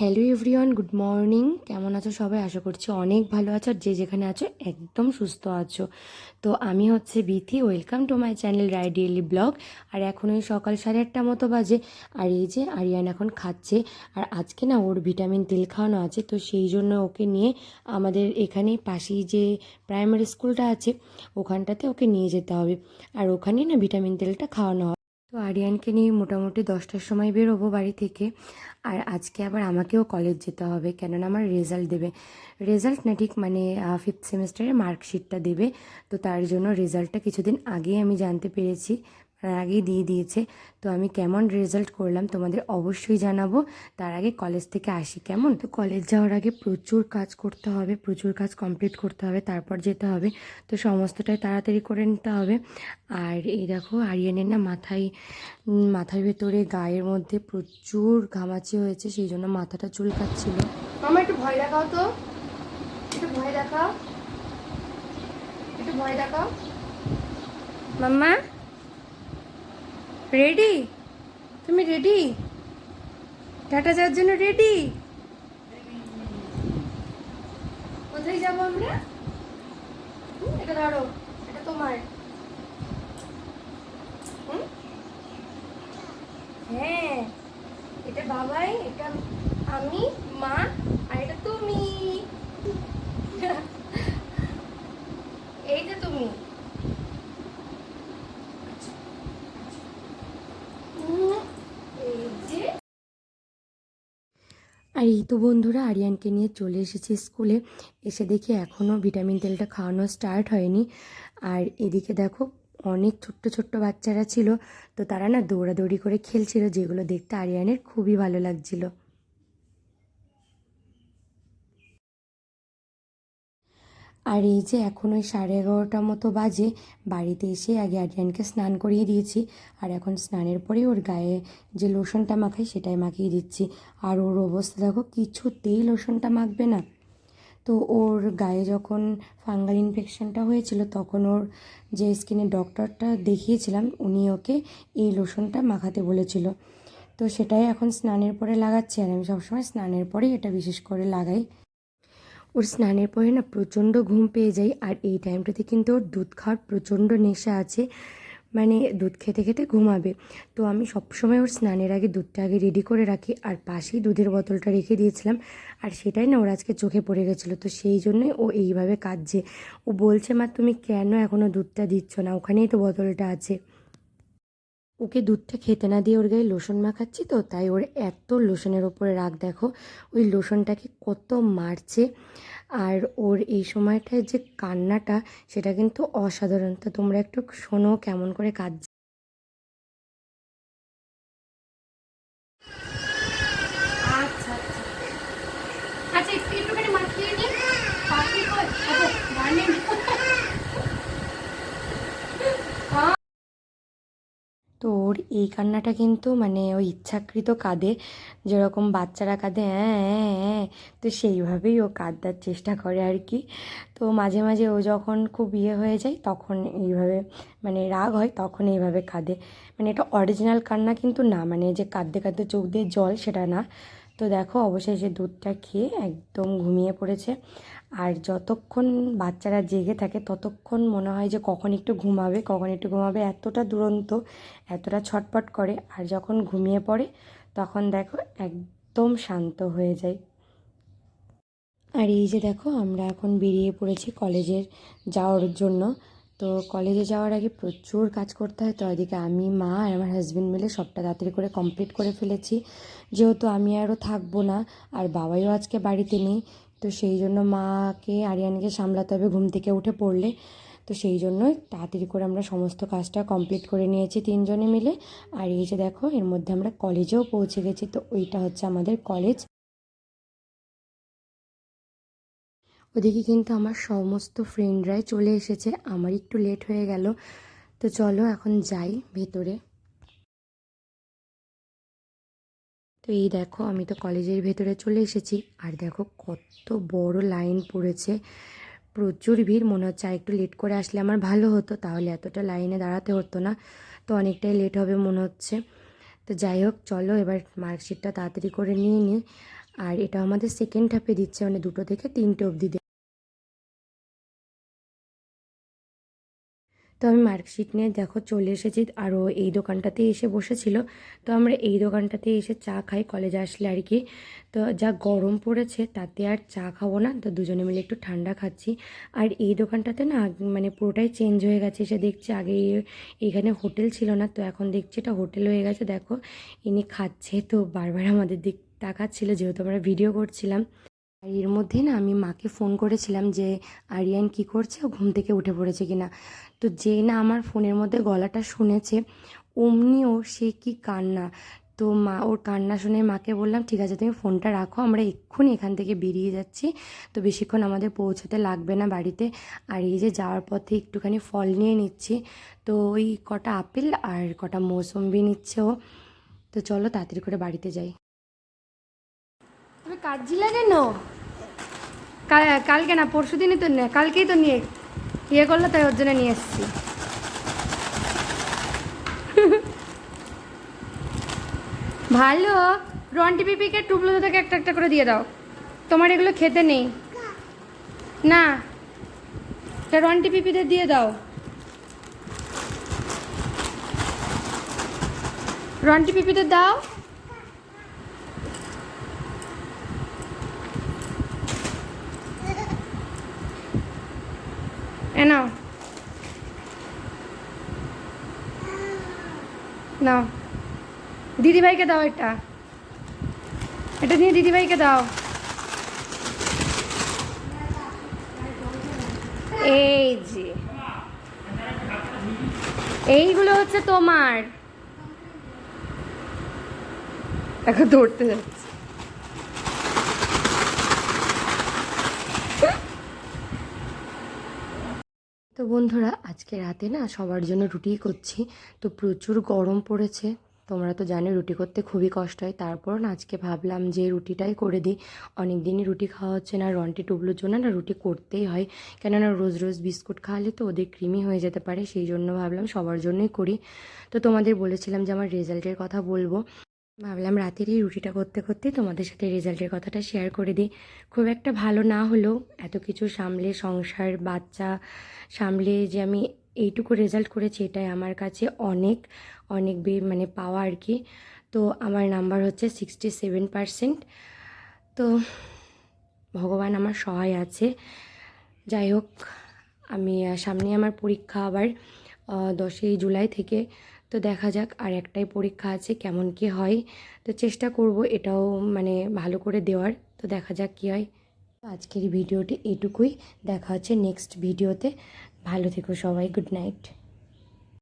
Hello everyone, good morning. কেমন আছো সবাই? আশা করছি অনেক ভালো আছো আর যে যেখানে আছো একদম সুস্থ আছো। তো আমি হচ্ছে Bithi, welcome to my channel রাইডিয়েলি blog. আর এখন ওই সকাল সাড়ে আটটা মতো বাজে। আর এই যে আরিয়ান এখন খাচ্ছে। আর আজকে না ওর ভিটামিন তেল খাওয়ানো আছে, তো সেই জন্য ওকে নিয়ে আমাদের এখানে পাশেই যে প্রাইমারি স্কুলটা আছে, ওখানটাতে ওকে নিয়ে যেতে হবে। আর ওখানেই না ভিটামিন তেলটা খাওয়ানো তো আরিয়ানকে নিয়ে মোটামুটি দশটার সময় বেরোবো বাড়ি থেকে। আর আজকে আবার আমাকেও কলেজ যেতে হবে, কেননা আমার রেজাল্ট দেবে। রেজাল্ট না, ঠিক মানে ফিফথ সেমিস্টারের মার্কশিটটা দেবে। তো তার জন্য রেজাল্টটা কিছুদিন আগেই আমি জানতে পেরেছি। আগেই দিয়ে দিয়েছে। তো আমি কেমন রেজাল্ট করলাম তোমাদের অবশ্যই জানাব। তার আগে কলেজ থেকে আসি কেমন? তো কলেজ যাওয়ার আগে প্রচুর কাজ করতে হবে প্রচুর কাজ কমপ্লিট করতে হবে তারপর যেতে হবে। তো সমস্তটাই তাড়াতাড়ি করে নিতে হবে। আর এই দেখো আরিয়ানের না মাথায় মাথার ভেতরে গায়ের মধ্যে প্রচুর ঘামাচি হয়েছে সেই জন্য মাথাটা চুলকাচ্ছিল। মামা একটু ভয় দেখাও তো। একটু ভয় দেখাও। একটু ভয় দেখাও। মাম্মা? রেডি তুমি রেডি টাটা যাওয়ার জন্য রেডি কোথায় যাব আমরা? এটা ধরো এটা তোমার হুম? হ্যাঁ এটা বাবাই এটা আমি মা আর এটা তুমি এই যে তুমি উম, এই যে আর এই তো বন্ধুরা আরিয়ানকে নিয়ে চলে এসেছি স্কুলে। এসে দেখি এখনও ভিটামিন তেলটা খাওয়ানো স্টার্ট হয়নি। আর এদিকে দেখো, অনেক ছোট্ট ছোট্ট বাচ্চারা ছিল। তো তারা না দৌড়াদৌড়ি করে খেলছিল, যেগুলো দেখতে আরিয়ানের খুবই ভালো লাগছিল। আর এই যে এখন ওই সাড়ে এগারোটা মতো বাজে, বাড়িতে এসে আগে আরিয়ানকে স্নান করিয়ে দিয়েছি। আর এখন স্নানের পরে ওর গায়ে যে লোশনটা মাখাই সেটাই মাখিয়ে দিচ্ছি। আর ওর অবস্থা দেখো, কিছুতেই লোশনটা মাখবে না। তো ওর গায়ে যখন ফাঙ্গাল ইনফেকশনটা হয়েছিল, তখন ওর যে স্কিনের ডক্টরটা দেখিয়েছিলাম, উনি ওকে এই লোশনটা মাখাতে বলেছিল। তো সেটাই এখন স্নানের পরে লাগাচ্ছি, আর আমি সবসময় স্নানের পরেই এটা বিশেষ করে লাগাই। ওর স্নানের পরে না প্রচণ্ড ঘুম পেয়ে যায় আর এই টাইমটাতে কিন্তু ওর দুধ খাওয়ার প্রচণ্ড নেশা আছে। মানে দুধ খেতে খেতে ঘুমাবে। তো আমি সবসময় ওর স্নানের আগে দুধটা আগে রেডি করে রাখি আর পাশেই দুধের বোতলটা রেখে দিয়েছিলাম। আর সেটাই না ওর আজকে চোখে পড়ে গেছিল। তো সেই জন্যই ও এইভাবে কাঁদছে। ও বলছে, মা, তুমি কেন এখনও দুধটা দিচ্ছ না? ওখানেই তো বোতলটা আছে। ওকে দুধটা খেতে না দিয়ে ওর গায়ে লোশন মাখাচ্ছি তো, তাই ওর এত লোশনের ওপরে রাগ দেখো। ওই লোশনটাকে কত মারছে। আর ওর এই সময়টায় যে কান্নাটা, সেটা কিন্তু অসাধারণ। তা তোমরা একটু শোনো কেমন করে কাঁদছে আচ্ছা আচ্ছা আচ্ছা একটু একটুখানি মাখিয়ে নিই পাখি কই আচ্ছা জানি তো ওর এই কান্নাটা কিন্তু মানে ওই ইচ্ছাকৃত কাঁদে যেরকম বাচ্চারা কাঁদে হ্যাঁ তো সেইভাবেই ও কাঁদার চেষ্টা করে আর কি। তো মাঝে মাঝে ও যখন খুব ইয়ে হয়ে যায়, তখন এইভাবে মানে রাগ হয়, তখন এইভাবে কাঁদে। মানে এটা অরিজিনাল কান্না কিন্তু না মানে যে কাঁদতে কাঁদতে চোখ দিয়ে জল, সেটা না। তো দেখো অবশেষে দুধটা খেয়ে একদম ঘুমিয়ে পড়েছে। আর যতক্ষণ বাচ্চারা জেগে থাকে, ততক্ষণ মনে হয় যে কখন একটু ঘুমাবে, কখন একটু ঘুমাবে। এতটা দুরন্ত, এতটা ছটপট করে। আর যখন ঘুমিয়ে পড়ে, তখন দেখো একদম শান্ত হয়ে যায়। আর এই যে দেখো, আমরা এখন বেরিয়ে পড়েছি কলেজের যাওয়ার জন্য। তো কলেজে যাওয়ার আগে প্রচুর কাজ করতে হয়। তো এদিকে আমি, মা আর আমার হাজব্যান্ড মিলে সবটা তাড়াতাড়ি করে কমপ্লিট করে ফেলেছি। যেহেতু আমি আরও থাকব না, আর বাবাইও আজকে বাড়িতে নেই, তো সেই জন্য মাকে, আরিয়ানকে সামলাতে হবে ঘুম থেকে উঠে পড়লে। তো সেই জন্যই তাড়াতাড়ি করে আমরা সমস্ত কাজটা কমপ্লিট করে নিয়েছি তিনজনে মিলে। আর এই যে দেখো, এর মধ্যে আমরা কলেজেও পৌঁছে গেছি। তো ওইটা হচ্ছে আমাদের কলেজ ওদিকে কিন্তু আমার সমস্ত ফ্রেন্ডরাই চলে এসেছে। আমার একটু লেট হয়ে গেল। তো চলো এখন যাই ভেতরে। তো এই দেখো, আমি তো কলেজের ভেতরে চলে এসেছি। আর দেখো কত বড় লাইন পড়েছে। প্রচুর ভিড়, মনে হচ্ছে আর একটু লেট করে আসলে আমার ভালো হতো। তাহলে এতটা লাইনে দাঁড়াতে হতো না। তো অনেকটাই লেট হবে মনে হচ্ছে। তো যাই হোক, চলো এবার মার্কশিটটা তাড়াতাড়ি করে নিয়ে নিই। আর এটা আমাদের সেকেন্ড হাফে দিচ্ছে মানে দুটো থেকে তিনটে অবধি তো আমি মার্কশিট নিয়ে দেখো চলে এসেছি আরও এই দোকানটাতে এসে বসেছিল। তো আমরা এই দোকানটাতে এসে চা খাই, কলেজে আসলে আর কি। তো যা গরম পড়েছে তাতে আর চা খাব না, তো দুজনে মিলে একটু ঠান্ডা খাচ্ছি। আর এই দোকানটাতে না মানে পুরোটাই চেঞ্জ হয়ে গেছে, এসে দেখছি আগে এখানে হোটেল ছিল না, তো এখন দেখছি এটা হোটেল হয়ে গেছে। দেখো, ইনি খাচ্ছে, তো বারবার আমাদের দিক তাকাচ্ছিল, যেহেতু আমরা ভিডিও করছিলাম। আর এর মধ্যে না আমি মাকে ফোন করেছিলাম যে, আরিয়ান কি করছে? ও ঘুম থেকে উঠে পড়েছে কিনা তো যে না আমার ফোনের মধ্যে গলাটা শুনেছে, অমনিও সে কি কান্না? তো মা, ওর কান্না শুনে মাকে বললাম, ঠিক আছে, তুমি ফোনটা রাখো, আমরা এক্ষুনি এখান থেকে বেরিয়ে যাচ্ছি। তো বেশিক্ষণ আমাদের পৌঁছাতে লাগবে না বাড়িতে। আর এই যে যাওয়ার পথে একটুখানি ফল নিয়ে নিচ্ছি। তো ওই কটা আপেল আর কটা মৌসম্বি নিচ্ছে ও। তো চলো তাড়াতাড়ি করে বাড়িতে যাই। তুমি কাটছিলে কেন? কাল- কালকে না পরশু দিনই তো নে- কালকেই তো নিয়ে ইয়ে করল তাই ওর জন্য নিয়ে এসেছি। ভালো রন্টি পিপিকে টুবলু থেকে একটা একটা করে দিয়ে দাও। তোমার এগুলো খেতে নেই। না তা রন্টি পিপিদের দিয়ে দাও। রন্টি পিপিদের দাও। এ নাও। নাও। দিদিভাইকে দাও এটা। এটা নিয়ে দিদিভাইকে দাও। এই যে। এইগুলো হচ্ছে তোমার। এখন ধরতে যাচ্ছে। বন্ধুরা, আজকে রাতে না সবার জন্য রুটিই করছি। তো প্রচুর গরম পড়েছে। তোমরা তো জানো রুটি করতে খুবই কষ্ট হয়। তারপর না আজকে ভাবলাম যে রুটিটাই করে দিই। অনেক দিনই রুটি খাওয়া হচ্ছে না, রন্টি টুবলুর জন্য না রুটি করতেই হয়। কেননা রোজ রোজ বিস্কুট খাওয়ালে তো ওদের ক্রিমি হয়ে যেতে পারে, সেই জন্য ভাবলাম সবার জন্যই করি। তো তোমাদের বলেছিলাম যে আমার রেজাল্টের কথা বলব। ভাবলাম রাতের এই রুটিটা করতে করতে তোমাদের সাথে রেজাল্টের কথাটা শেয়ার করে দিই। খুব একটা ভালো না হলেও এত কিছু সামলে, সংসার, বাচ্চা সামলে যে আমি এইটুকু রেজাল্ট করেছি, এটাই আমার কাছে অনেক অনেক বে মানে পাওয়া আর কি। তো আমার নাম্বার হচ্ছে সিক্সটি সেভেন পারসেন্ট তো ভগবান আমার সহায় আছে। যাই হোক, আমি সামনে আমার পরীক্ষা আবার দশই জুলাই থেকে তো দেখা যাক আর একটাই পরীক্ষা আছে কেমন কি হয়। তো চেষ্টা করব এটাও মানে ভালো করে দেওয়ার। তো দেখা যাক কি হয়। আজকের ভিডিওটি এটুকুই। দেখা হচ্ছে নেক্সট ভিডিওতে। ভালো থেকো সবাই। Good night